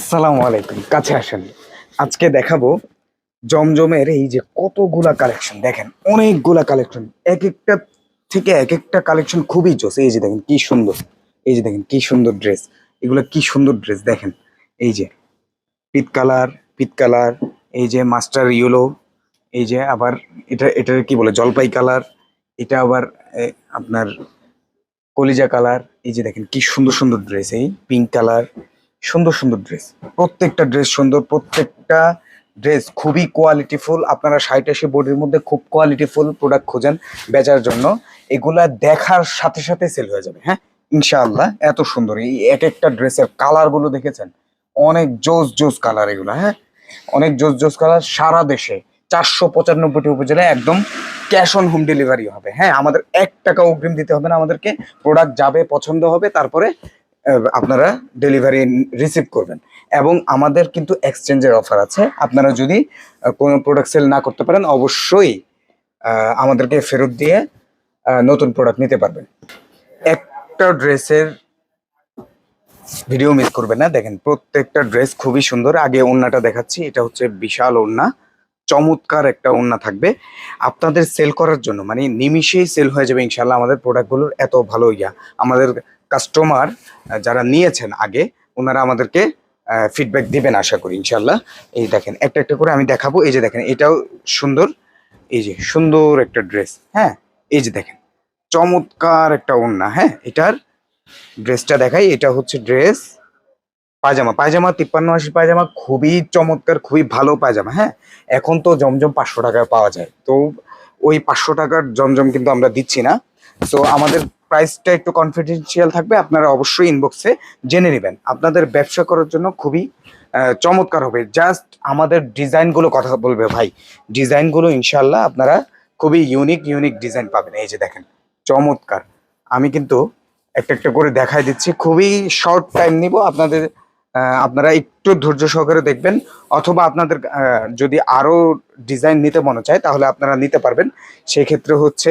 আসসালামু আলাইকুম, কাছে আসেন। আজকে দেখাবো জমজমের এই যে কতগুলা কালেকশন দেখেন, অনেকগুলা কালেকশন এক একটা থেকে এক একটা কালেকশন খুবই জোস। এই যে দেখেন কি সুন্দর। এই যে দেখেন কি সুন্দর ড্রেস এগুলো কি সুন্দর ড্রেস দেখেন। এই যে পিত কালার পিত কালার, এই যে মাস্টার ইয়েলো এই যে আবার এটা এটার কি বলে, জলপাই কালার, এটা আবার আপনার কলিজা কালার। এই যে দেখেন কি সুন্দর সুন্দর ড্রেস এই। পিঙ্ক কালার সুন্দর সুন্দর ড্রেস প্রত্যেকটা ড্রেস সুন্দর, প্রত্যেকটা ড্রেস খুবই কোয়ালিটিফুল আপনারা ষাট আশি বডির মধ্যে খুব কোয়ালিটিফুল প্রোডাক্ট খোঁজেন বেচার জন্য। এগুলা দেখার সাথে সাথে সেল হয়ে যাবে হ্যাঁ? ইনশাআল্লাহ, এত সুন্দর। এই এক একটা ড্রেসের কালারগুলো দেখেছেন? অনেক জোস জোস কালার এগুলো হ্যাঁ? অনেক জোস জোস কালার সারা দেশে। চারশো পঁচানব্বইটি উপজেলায় একদম ক্যাশ অন হোম ডেলিভারি হবে হ্যাঁ? আমাদের এক টাকা অগ্রিম দিতে হবে না আমাদেরকে। প্রোডাক্ট যাবে, পছন্দ হবে, তারপরে আপনারা ডেলিভারি রিসিভ করবেন। এবং আমাদের কিন্তু এক্সচেঞ্জের অফার আছে। আপনারা যদি কোনো প্রোডাক্ট সেল না করতে পারেন, অবশ্যই আমাদেরকে ফেরত দিয়ে নতুন প্রোডাক্ট নিতে পারবেন। একটা ড্রেসের ভিডিও মিস করবেন না। দেখেন, প্রত্যেকটা ড্রেস খুবই সুন্দর। আগে ওড়নাটা দেখাচ্ছি। এটা হচ্ছে বিশাল ওড়না চমৎকার একটা ওড়না থাকবে। আপনাদের সেল করার জন্য মানে নিমিশেই সেল হয়ে যাবে ইনশাল্লাহ আমাদের প্রোডাক্টগুলোর এত ভালো ইয়া। আমাদের কাস্টমার যারা নিয়েছেন আগে, ওনারা আমাদেরকে ফিডব্যাক দিবেন আশা করি ইনশাল্লাহ এই দেখেন, একটা একটা করে আমি দেখাবো। এই যে দেখেন, এটাও সুন্দর। এই যে সুন্দর একটা ড্রেস হ্যাঁ? এই যে দেখেন, চমৎকার একটা ওড়না হ্যাঁ? এটার ড্রেসটা দেখাই। এটা হচ্ছে ড্রেস পায়জামা। পায়জামা, তিপ্পান্ন আশি পায়জামা, খুবই চমৎকার, খুবই ভালো পায়জামা হ্যাঁ? এখন তো জমজম পাঁচশো টাকায় পাওয়া যায়। তো ওই পাঁচশো টাকার জমজম কিন্তু আমরা দিচ্ছি না। তো আমাদের প্রাইসটা একটু কনফিডেন্সিয়াল থাকবে, আপনারা অবশ্যই ইনবক্সে জেনে নেবেন। আপনাদের ব্যবসা করার জন্য খুবই চমৎকার হবে। জাস্ট আমাদের ডিজাইনগুলো কথা বলবে ভাই। ডিজাইনগুলো ইনশাল্লাহ আপনারা খুবই ইউনিক ইউনিক ডিজাইন পাবেন। এই যে দেখেন, চমৎকার। আমি কিন্তু একটা একটা করে দেখাই দিচ্ছি। খুবই শর্ট টাইম নিব। আপনাদের আপনারা একটু ধৈর্য সহকারে দেখবেন, অথবা আপনাদের যদি আরও ডিজাইন নিতে মনে চায়, তাহলে আপনারা নিতে পারবেন। সেক্ষেত্রে হচ্ছে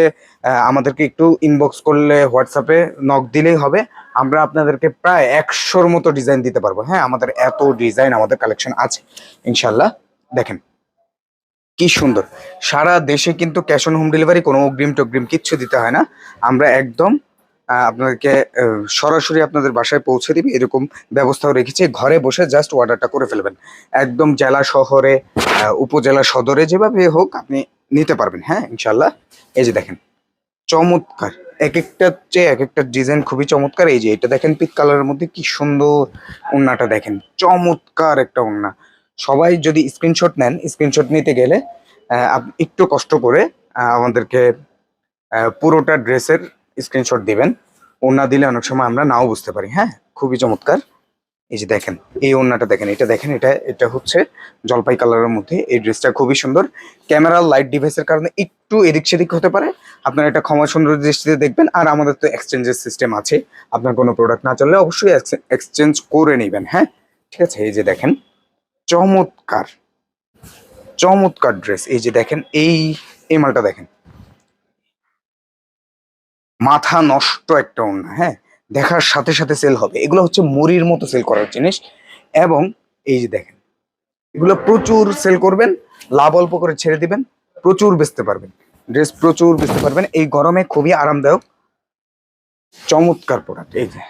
আমাদেরকে একটু ইনবক্স করলে হোয়াটসঅ্যাপে নক দিলেই হবে। আমরা আপনাদেরকে প্রায় একশোর মতো ডিজাইন দিতে পারব। হ্যাঁ আমাদের এত ডিজাইন আমাদের কালেকশন আছে। ইনশাল্লাহ দেখেন। কি সুন্দর। সারা দেশে কিন্তু ক্যাশ অন হোম ডেলিভারি কোনো অগ্রিম টগ্রিম কিচ্ছু দিতে হয় না। আমরা একদম আপনাদেরকে সরাসরি আপনাদের বাসায় পৌঁছে দিবি, এরকম ব্যবস্থাও রেখেছি। ঘরে বসে জাস্ট অর্ডারটা করে ফেলবেন। একদম জেলা শহরে উপজেলা সদরে যেভাবে হোক আপনি নিতে পারবেন হ্যাঁ ইনশাল্লাহ এই যে দেখেন, চমৎকার। এক একটা চেয়ে এক একটা ডিজাইন খুবই চমৎকার। এই যে এটা দেখেন পিক কালারের মধ্যে কি সুন্দর ওড়নাটা দেখেন। চমৎকার একটা ওড়না সবাই যদি স্ক্রিনশট নেন স্ক্রিনশট নিতে গেলে একটু কষ্ট করে আমাদেরকে পুরোটা ড্রেসের স্ক্রিনশট দিবেন। ওড়না দিলে অনেক সময় আমরা নাও বুঝতে পারি হ্যাঁ? খুবই চমৎকার। এই যে দেখেন, এই ওড়নাটা দেখেন, এটা দেখেন, এটা এটা হচ্ছে জলপাই কালারের মধ্যে এই ড্রেসটা খুবই সুন্দর। ক্যামেরা লাইট ডিভাইসের কারণে একটু এদিক সেদিক হতে পারে। আপনারা এটা ক্ষমা সুন্দর দৃষ্টিতে দেখবেন। আর আমাদের তো এক্সচেঞ্জের সিস্টেম আছে। আপনার কোনো প্রোডাক্ট না চললে অবশ্যই এক্সচেঞ্জ করে নেবেন হ্যাঁ? ঠিক আছে, এই যে দেখেন, চমৎকার। চমৎকার ড্রেস এই যে দেখেন, এই এই মালটা দেখেন। মাথা নষ্ট একটা ওড়না হ্যাঁ? দেখার সাথে সাথে সেল হবে। এগুলো হচ্ছে মুড়ির মতো সেল করার জিনিস। এবং এই যে দেখেন, এগুলো প্রচুর সেল করবেন, লাভ অল্প করে ছেড়ে দিবেন, প্রচুর বেচতে পারবেন। ড্রেস প্রচুর বেচতে পারবেন। এই গরমে খুবই আরামদায়ক, চমৎকার প্রোডাক্ট এই যে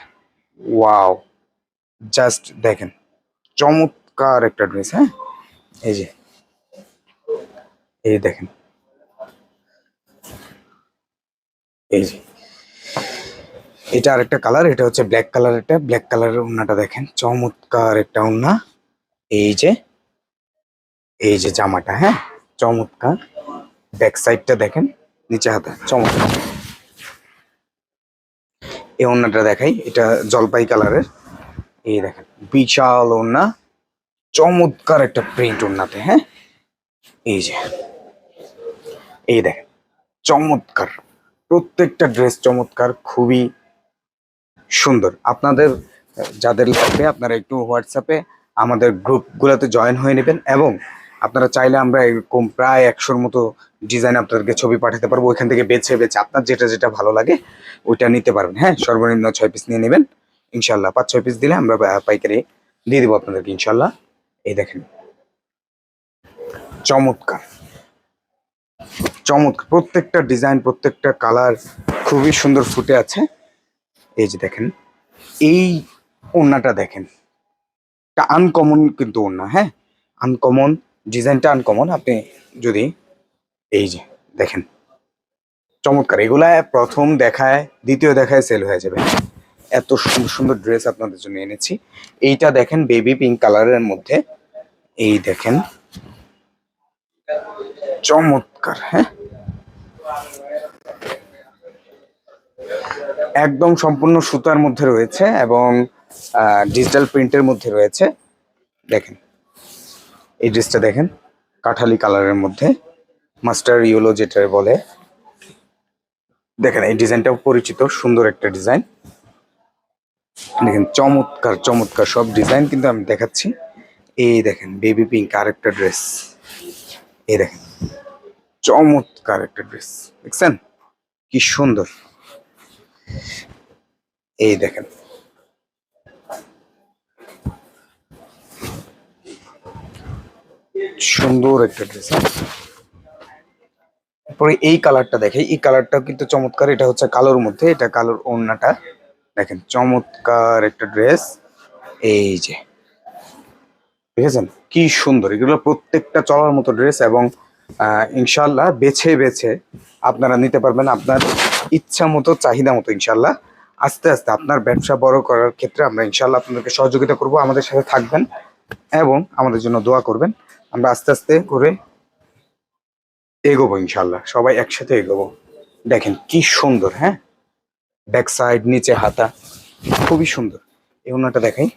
ওয়াও জাস্ট দেখেন, চমৎকার একটা ড্রেস হ্যাঁ? এই যে, এই দেখেন, এই যে এটা আর একটা কালার এটা হচ্ছে ব্ল্যাক কালার একটা। ব্ল্যাক কালারের ওড়নাটা দেখেন, চমৎকার একটা ওড়না। এই যে এই যে জামাটা হ্যাঁ? চমৎকার। ব্যাক সাইডটা দেখেন, নিচে হাতে, চমৎকার। এই ওড়নাটা দেখাই, এটা জলপাই কালারের এই দেখেন, বিশাল ওড়না। চমৎকার একটা প্রিন্ট ওড়নাতে হ্যাঁ? এই যে, এই দেখেন, চমৎকার। প্রত্যেকটা ড্রেস চমৎকার, খুবই সুন্দর। আপনাদের, যাদের লাগবে আপনারা একটু হোয়াটসঅ্যাপে আমাদের গ্রুপগুলোতে জয়েন হয়ে নেবেন এবং আপনারা চাইলে আমরা এরকম প্রায় একশোর মতো ডিজাইন আপনাদেরকে ছবি পাঠাতে পারব। ওইখান থেকে বেছে বেছে আপনার যেটা যেটা ভালো লাগে ওইটা নিতে পারবেন। হ্যাঁ সর্বনিম্ন ছয় পিস নিয়ে নেবেন। ইনশাল্লাহ পাঁচ ছয় পিস দিলে আমরা পাইকারি দিয়ে দেবো আপনাদেরকে ইনশাল্লাহ এই দেখেন। চমৎকার। চমৎকার। প্রত্যেকটা ডিজাইন প্রত্যেকটা কালার খুবই সুন্দর ফুটে আছে। এই যে দেখেন, এই ওড়নাটা দেখেন। এটা আনকমন কিন্তু ওড়না হ্যাঁ? আনকমন ডিজাইনটা আনকমন আপনি যদি এই যে দেখেন, চমৎকার। এগুলা প্রথম দেখায়, দ্বিতীয় দেখায় সেল হয়ে যাবে। এত সুন্দর সুন্দর ড্রেস আপনাদের জন্য এনেছি। এইটা দেখেন বেবি পিঙ্ক কালারের মধ্যে। এই দেখেন, চমৎকার হ্যাঁ? একদম সম্পূর্ণ সুতার মধ্যে রয়েছে এবং ডিজিটাল প্রিন্টের মধ্যে রয়েছে। দেখেন। এই ড্রেসটা দেখেন, কাঠালি কালারের মধ্যে। মাস্টার ইয়েলো যেটা বলে। দেখেন, এই ডিজাইনটাও পরিচিত, সুন্দর একটা ডিজাইন দেখেন, চমৎকার চমৎকার সব ডিজাইন কিন্তু আমি দেখাচ্ছি। এই দেখেন বেবি পিঙ্ক আর একটা ড্রেস এই দেখেন, চমৎকার একটা ড্রেস দেখছেন? কি সুন্দর। এই দেখেন। সুন্দর একটা ড্রেস তারপরে এই কালারটা দেখে এই কালারটাও কিন্তু চমৎকার, এটা হচ্ছে কালোর মধ্যে, এটা কালোর ওড়নাটা। দেখেন, চমৎকার একটা ড্রেস এই যে। দেখেছেন? কি সুন্দর, এগুলো প্রত্যেকটা চলার মতো ড্রেস এবং ইনশাল্লাহ বেছে বেছে আপনারা নিতে পারবেন আপনার ইচ্ছা মতো, চাহিদা মতো ইনশাল্লাহ আস্তে আস্তে আপনার ব্যবসা বড় করার ক্ষেত্রে আমরা ইনশাল্লাহ আপনাদেরকে সহযোগিতা করব, আমাদের সাথে থাকবেন এবং আমাদের জন্য দোয়া করবেন। আমরা আস্তে আস্তে করে এগোবো ইনশাল্লাহ সবাই একসাথে এগোবো। দেখেন কি সুন্দর হ্যাঁ? ব্যাক সাইড, নিচে হাতা, খুবই সুন্দর। এই ওনাটা দেখাই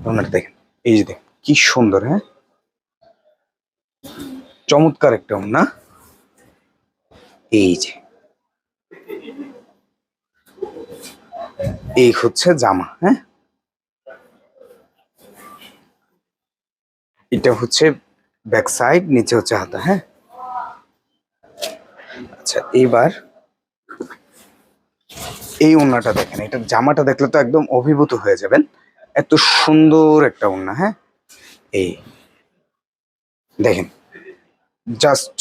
ওনাটা দেখেন, এই যে দেখেন, কি সুন্দর হ্যাঁ? চমৎকার একটা ওনা। এই যে। এই হচ্ছে জামা হ্যাঁ? এটা হচ্ছে ব্যাক সাইড নিচে হচ্ছে হাতা হ্যাঁ? আচ্ছা এবার এই ওড়নাটা দেখেন, এটা জামাটা দেখলে তো একদম অভিভূত হয়ে যাবেন। এত সুন্দর একটা ওড়না হ্যাঁ? এই দেখেন জাস্ট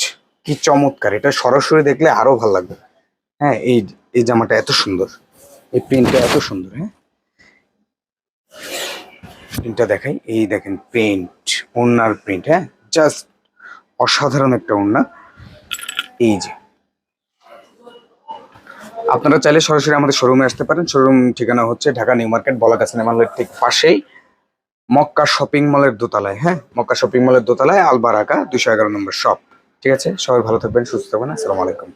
কি চমৎকার, এটা সরাসরি দেখলে আরও ভালো লাগবে। হ্যাঁ এই এই জামাটা এত সুন্দর। এই প্রিন্টটা এত সুন্দর হ্যাঁ? প্রিন্টটা দেখাই। এই দেখেন প্রিন্ট ওড়নার প্রিন্ট হ্যাঁ? জাস্ট অসাধারণ একটা ওড়না। এই যে। আপনারা চাইলে সরাসরি আমাদের শোরুমে আসতে পারেন। শোরুম ঠিকানা হচ্ছে Dhaka new market Balaka cinema হলের ঠিক পাশেই। মক্কা শপিং মলের দোতলায় হ্যাঁ? মক্কা শপিং মলের দোতলায় আলবার আলবারাকা দুশো এগারো নম্বর শপ ঠিক আছে? সবাই ভালো থাকবেন, সুস্থ থাকবেন। আসসালামু আলাইকুম।